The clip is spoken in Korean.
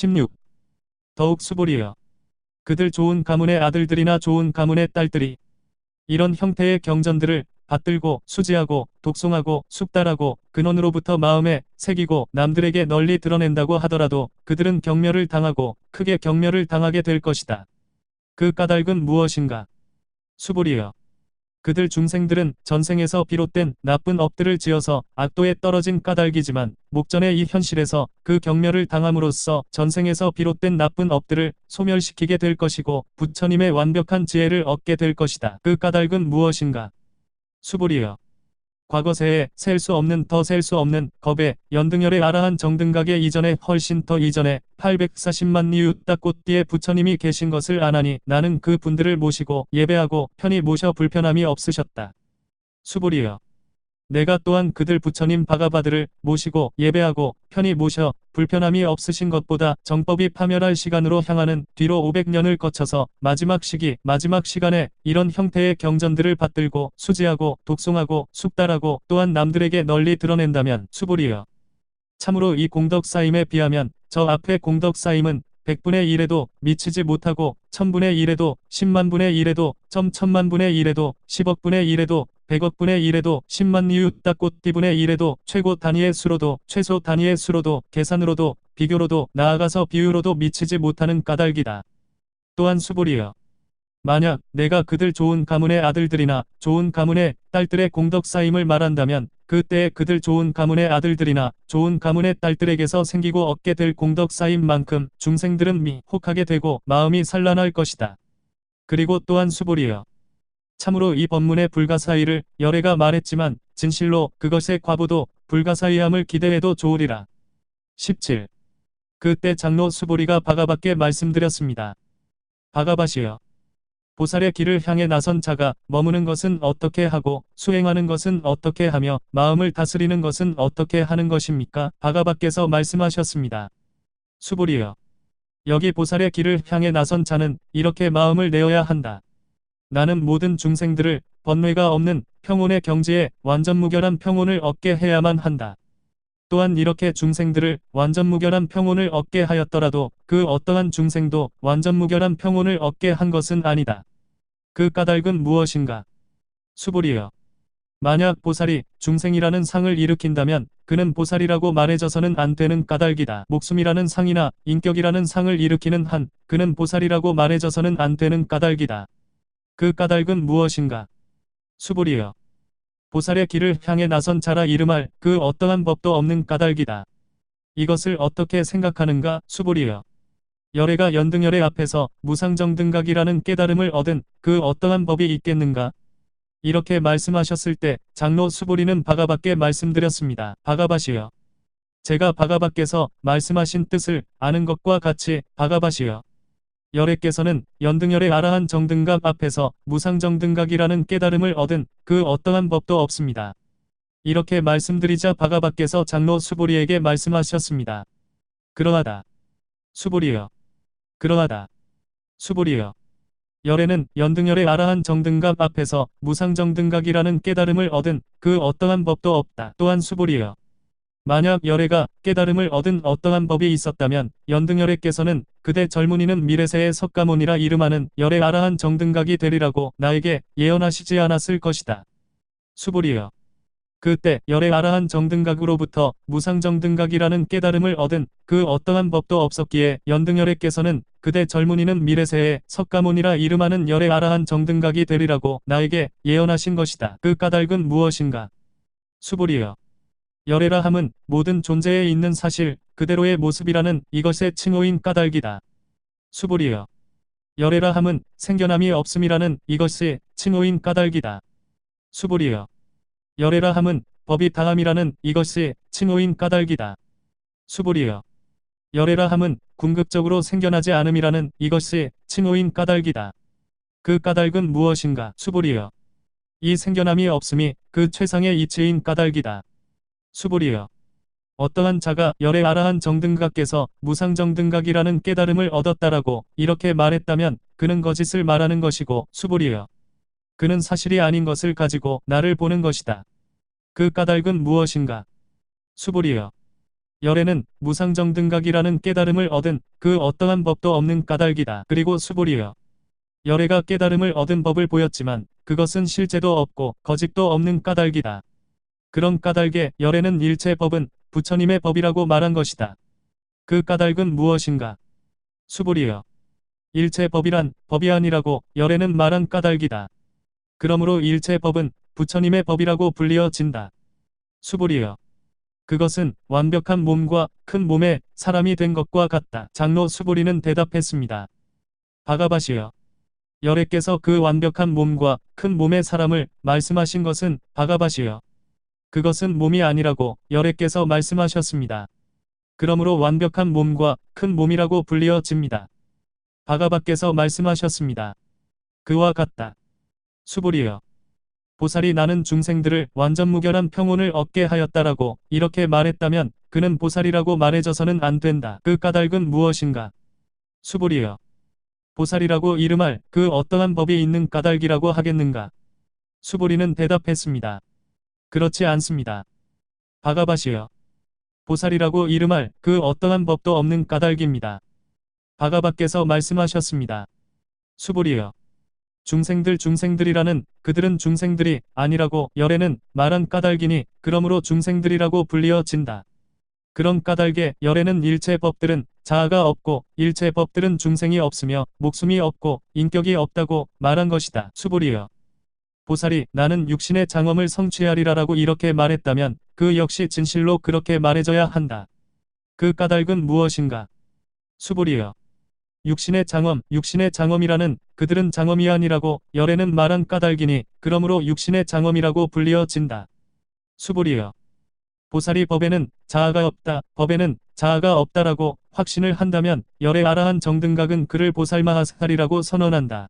16. 더욱 수보리여. 그들 좋은 가문의 아들들이나 좋은 가문의 딸들이 이런 형태의 경전들을 받들고 수지하고 독송하고 숙달하고 근원으로부터 마음에 새기고 남들에게 널리 드러낸다고 하더라도 그들은 경멸을 당하고 크게 경멸을 당하게 될 것이다. 그 까닭은 무엇인가? 수불이여. 그들 중생들은 전생에서 비롯된 나쁜 업들을 지어서 악도에 떨어진 까닭이지만 목전의 이 현실에서 그 경멸을 당함으로써 전생에서 비롯된 나쁜 업들을 소멸시키게 될 것이고 부처님의 완벽한 지혜를 얻게 될 것이다. 그 까닭은 무엇인가? 수불이여. 과거 세에 셀 수 없는 더 셀 수 없는 겁에 연등열의 아라한 정등각의 이전에 훨씬 더 이전에 840만 리우 딱꽃띠에 부처님이 계신 것을 아나니 나는 그 분들을 모시고 예배하고 편히 모셔 불편함이 없으셨다. 수불이여. 내가 또한 그들 부처님 바가바들을 모시고 예배하고 편히 모셔 불편함이 없으신 것보다 정법이 파멸할 시간으로 향하는 뒤로 500년을 거쳐서 마지막 시기 마지막 시간에 이런 형태의 경전들을 받들고 수지하고 독송하고 숙달하고 또한 남들에게 널리 드러낸다면 수불이여. 참으로 이 공덕 쌓임에 비하면 저 앞의 공덕 쌓임은 100분의 1에도 미치지 못하고 1000분의 1에도 10만분의 1에도 점 천만분의 1에도 10억분의 1에도 100억분의 1에도 10만 이유 딱꽃띠분의 1에도 최고 단위의 수로도 최소 단위의 수로도 계산으로도 비교로도 나아가서 비유로도 미치지 못하는 까닭이다. 또한 수불이여. 만약 내가 그들 좋은 가문의 아들들이나 좋은 가문의 딸들의 공덕 쌓임을 말한다면 그때에 그들 좋은 가문의 아들들이나 좋은 가문의 딸들에게서 생기고 얻게 될 공덕 쌓임만큼 중생들은 미혹하게 되고 마음이 산란할 것이다. 그리고 또한 수불이여. 참으로 이 법문의 불가사의를 열애가 말했지만 진실로 그것의 과보도 불가사의함을 기대해도 좋으리라. 17. 그때 장로 수보리가 바가밖에 말씀드렸습니다. 바가바시여. 보살의 길을 향해 나선 자가 머무는 것은 어떻게 하고 수행하는 것은 어떻게 하며 마음을 다스리는 것은 어떻게 하는 것입니까? 바가밖에서 말씀하셨습니다. 수보리여. 여기 보살의 길을 향해 나선 자는 이렇게 마음을 내어야 한다. 나는 모든 중생들을 번뇌가 없는 평온의 경지에 완전 무결한 평온을 얻게 해야만 한다. 또한 이렇게 중생들을 완전 무결한 평온을 얻게 하였더라도 그 어떠한 중생도 완전 무결한 평온을 얻게 한 것은 아니다. 그 까닭은 무엇인가? 수불이여. 만약 보살이 중생이라는 상을 일으킨다면 그는 보살이라고 말해져서는 안 되는 까닭이다. 목숨이라는 상이나 인격이라는 상을 일으키는 한 그는 보살이라고 말해져서는 안 되는 까닭이다. 그 까닭은 무엇인가? 수불이여. 보살의 길을 향해 나선 자라 이름할 그 어떠한 법도 없는 까닭이다. 이것을 어떻게 생각하는가 수불이여. 열애가 연등열애 앞에서 무상정등각이라는 깨달음을 얻은 그 어떠한 법이 있겠는가? 이렇게 말씀하셨을 때 장로 수보리는 바가밖에 말씀드렸습니다. 바가바시여. 제가 바가밖에서 말씀하신 뜻을 아는 것과 같이 바가바시여. 열애께서는 연등열의 아라한 정등각 앞에서 무상정등각이라는 깨달음을 얻은 그 어떠한 법도 없습니다. 이렇게 말씀드리자 바가밖에서 장로 수보리에게 말씀하셨습니다. 그러하다. 수보리여. 그러하다. 수보리여. 열애는 연등열의 아라한 정등각 앞에서 무상정등각이라는 깨달음을 얻은 그 어떠한 법도 없다. 또한 수보리여. 만약 열애가 깨달음을 얻은 어떠한 법이 있었다면 연등열애께서는 그대 젊은이는 미래세의 석가모니라 이름하는 열애 아라한 정등각이 되리라고 나에게 예언하시지 않았을 것이다. 수보리여. 그때 열애 아라한 정등각으로부터 무상정등각이라는 깨달음을 얻은 그 어떠한 법도 없었기에 연등열애께서는 그대 젊은이는 미래세에 석가모니라 이름하는 열애 아라한 정등각이 되리라고 나에게 예언하신 것이다. 그 까닭은 무엇인가? 수보리여. 열애라 함은 모든 존재에 있는 사실 그대로의 모습이라는 이것의 칭호인 까닭이다. 수보리여. 열애라 함은 생겨남이 없음이라는 이것이 칭호인 까닭이다. 수보리여. 열애라 함은 법이 당함이라는 이것이 칭호인 까닭이다. 수보리여. 열애라 함은 궁극적으로 생겨나지 않음이라는 이것이 칭호인 까닭이다. 그 까닭은 무엇인가? 수보리여. 이 생겨남이 없음이 그 최상의 이치인 까닭이다. 수보리여. 어떠한 자가 열애 아라한 정등각께서 무상정등각이라는 깨달음을 얻었다라고 이렇게 말했다면 그는 거짓을 말하는 것이고 수보리여. 그는 사실이 아닌 것을 가지고 나를 보는 것이다. 그 까닭은 무엇인가? 수보리여. 열애는 무상정 등각이라는 깨달음을 얻은 그 어떠한 법도 없는 까닭이다. 그리고 수보리여. 열애가 깨달음을 얻은 법을 보였지만 그것은 실제도 없고 거짓도 없는 까닭이다. 그런 까닭에 열애는 일체 법은 부처님의 법이라고 말한 것이다. 그 까닭은 무엇인가? 수보리여. 일체 법이란 법이 아니라고 열애는 말한 까닭이다. 그러므로 일체 법은 부처님의 법이라고 불리어진다. 수보리여. 그것은 완벽한 몸과 큰 몸의 사람이 된 것과 같다. 장로 수보리는 대답했습니다. 바가바시여. 열애께서 그 완벽한 몸과 큰 몸의 사람을 말씀하신 것은 바가바시여. 그것은 몸이 아니라고 열애께서 말씀하셨습니다. 그러므로 완벽한 몸과 큰 몸이라고 불리어집니다. 바가바께서 말씀하셨습니다. 그와 같다. 수보리여. 보살이 나는 중생들을 완전 무결한 평온을 얻게 하였다라고 이렇게 말했다면 그는 보살이라고 말해져서는 안 된다. 그 까닭은 무엇인가? 수보리여. 보살이라고 이름할 그 어떠한 법이 있는 까닭이라고 하겠는가? 수보리는 대답했습니다. 그렇지 않습니다. 바가바시여. 보살이라고 이름할 그 어떠한 법도 없는 까닭입니다. 바가바께서 말씀하셨습니다. 수보리여. 중생들 중생들이라는 그들은 중생들이 아니라고 열애는 말한 까닭이니 그러므로 중생들이라고 불리어진다. 그런 까닭에 열애는 일체 법들은 자아가 없고 일체 법들은 중생이 없으며 목숨이 없고 인격이 없다고 말한 것이다. 수보리여. 보살이 나는 육신의 장엄을 성취하리라라고 이렇게 말했다면 그 역시 진실로 그렇게 말해져야 한다. 그 까닭은 무엇인가? 수보리여. 육신의 장엄, 육신의 장엄이라는 그들은 장엄이 아니라고 열애는 말한 까닭이니 그러므로 육신의 장엄이라고 불리어진다. 수보리여. 보살이 법에는 자아가 없다, 법에는 자아가 없다라고 확신을 한다면 열애 아라한 정등각은 그를 보살마하스칼이라고 선언한다.